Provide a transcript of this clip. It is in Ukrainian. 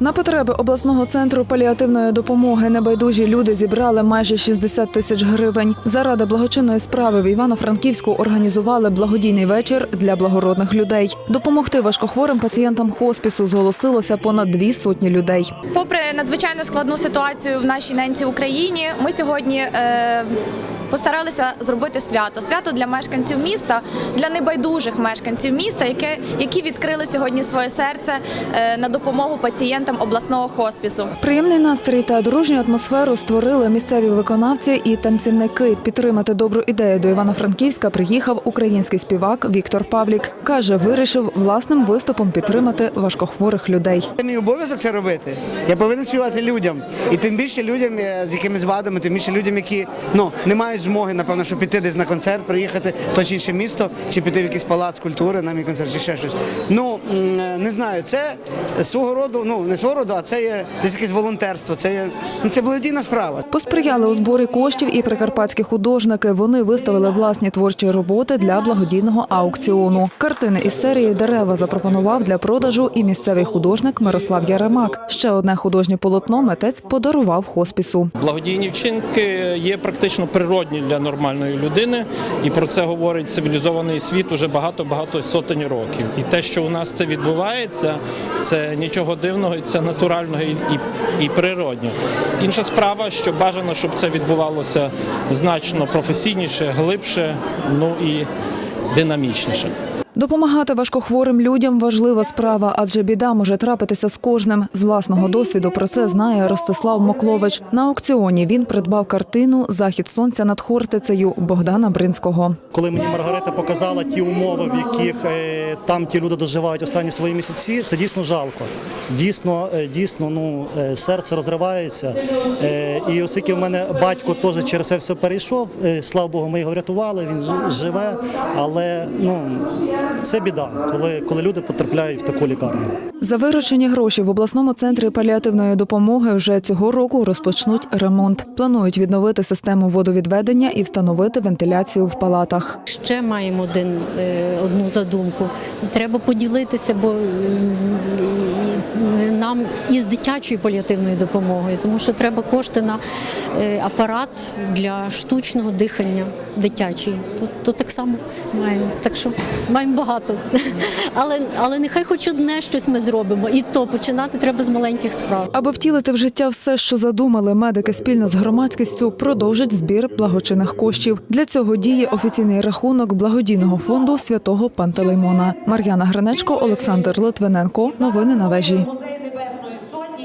На потреби обласного центру паліативної допомоги небайдужі люди зібрали майже 60 тисяч гривень. Заради благочинної справи в Івано-Франківську організували благодійний вечір для благородних людей. Допомогти важкохворим пацієнтам хоспісу зголосилося понад дві сотні людей. Попри надзвичайно складну ситуацію в нашій ненці Україні, ми сьогодні е, постаралися зробити свято. Свято для мешканців міста, для небайдужих мешканців міста, яке, які відкрили сьогодні своє серце е, на допомогу пацієнтам обласного хоспісу. Приємний настрій та дружню атмосферу створили місцеві виконавці і танцівники. Підтримати добру ідею до Івано-Франківська приїхав український співак Віктор Павлік. Каже, вирішив власним виступом підтримати важкохворих людей. Це мій обов'язок це робити. Я повинен співати людям. І тим більше людям е, з якимись вадами, тим більше людям, які ну не мають змоги, напевно, щоб піти десь на концерт, приїхати в то чи інше місто, чи піти в якийсь палац культури на мій концерт, чи ще щось. Ну е, не знаю, це свого роду, ну не свого роду, а це є десь якесь волонтерство. Це є ну це благодійна справа. Посприяли у зборі коштів і прикарпатські художники. Вони виставили власні творчі роботи для благодійного аукціону. Картини із серії Дерева запропонував для продажу і місцевий художник Мирослав Яремак. Ще одне художнє полотно митець подарував хоспісу. Благодійні вчинки є практично природні для нормальної людини, і про це говорить цивілізований світ уже багато-багато сотень років. І те, що у нас це відбувається, це нічого дивного, це натурального і, і, і природньо. Інша справа, що бажано, щоб це відбувалося значно професійніше, глибше, ну і динамічніше. Допомагати важкохворим людям важлива справа, адже біда може трапитися з кожним. З власного досвіду про це знає Ростислав Моклович. На аукціоні він придбав картину Захід сонця над Хортицею Богдана Бринського. Коли мені Маргарита показала ті умови, в яких е, там ті люди доживають останні свої місяці, це дійсно жалко. Дійсно, е, дійсно, ну е, серце розривається. І оскільки в мене батько теж через це все перейшов, слава Богу, ми його врятували. Він живе, але ну це біда, коли, коли люди потрапляють в таку лікарню. За виручені гроші в обласному центрі паліативної допомоги вже цього року розпочнуть ремонт. Планують відновити систему водовідведення і встановити вентиляцію в палатах. Ще маємо один, е, одну задумку. Треба поділитися, бо нам із дитячою паліативною допомогою, тому що треба кошти на е, апарат для штучного дихання дитячий. То, то так само маємо. Так що маємо багато. Але, але нехай хоч одне щось ми зробимо. І то починати треба з маленьких справ. Аби втілити в життя все, що задумали, медики спільно з громадськістю продовжать збір благочинних коштів. Для цього діє офіційний рахунок благодійного фонду святого Пантелеймона. Мар'яна Гринечко, Олександр Литвиненко. Новини на вежі.